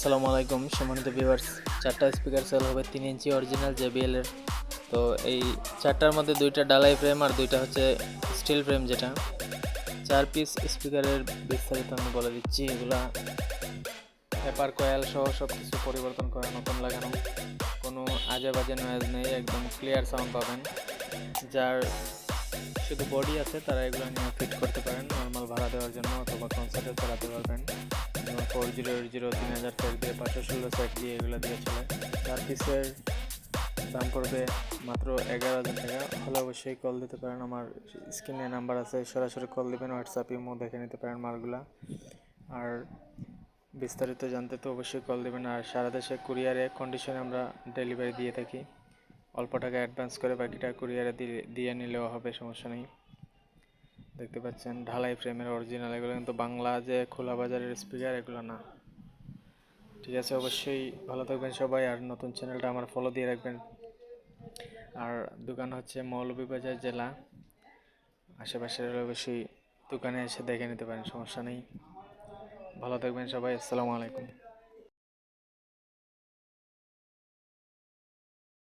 আসসালামু আলাইকুম, সম্মানিত ভিউয়ার্স চারটা স্পিকার সেল হবে তিন ইঞ্চি অরিজিনাল জেবিএল এর। তো এই চারটার মধ্যে দুইটা ডালাই ফ্রেম আর দুইটা হচ্ছে স্টিল ফ্রেম যেটা। চার পিস স্পিকারের বিস্তারিত আমি বলে দিচ্ছি, এগুলা পেপার কয়েল সহ সব কিছু পরিবর্তন করা, নতুন লাগানো। কোনো আজে বাজে নয়েজ নেই, একদম ক্লিয়ার সাউন্ড পাবেন। যার শুধু বডি আছে, তারা এগুলো নিয়ে ফিট করতে পারেন নর্মাল ভাড়া দেওয়ার জন্য অথবা কনসার্টে চালাতে পারবেন। ফোর জিরো জিরো তিন হাজার সেট দিয়ে পাঁচশো ষোলো দিয়ে এগুলো দিয়ে চার পিসের দাম পড়বে মাত্র এগারো হাজার টাকা। হলে অবশ্যই কল দিতে পারেন। আমার স্ক্রিনে নাম্বার আছে, সরাসরি কল দেবেন হোয়াটসঅ্যাপ ইমো দেখে নিতে পারেন মালগুলা। আর বিস্তারিত জানতে তো অবশ্যই কল দেবেন। আর সারা দেশে কুরিয়ারে কন্ডিশনে আমরা ডেলিভারি দিয়ে থাকি। অল্প টাকা অ্যাডভান্স করে বাকিটা কুরিয়ারে দিয়ে নিলেও হবে, সমস্যা নেই। দেখতে পাচ্ছেন, ঢালাই ফ্রেমের অরিজিনাল এগুলো কিন্তু বাংলা যে খোলা বাজারের স্পিকার এগুলো না। ঠিক আছে, অবশ্যই ভালো থাকবেন সবাই, আর নতুন চ্যানেলটা আমার ফলো দিয়ে রাখবেন। আর দোকান হচ্ছে মৌলভীবাজার জেলা। আশেপাশের অবশ্যই দোকানে এসে দেখে নিতে পারেন, সমস্যা নেই। ভালো থাকবেন সবাই, আসসালামু আলাইকুম।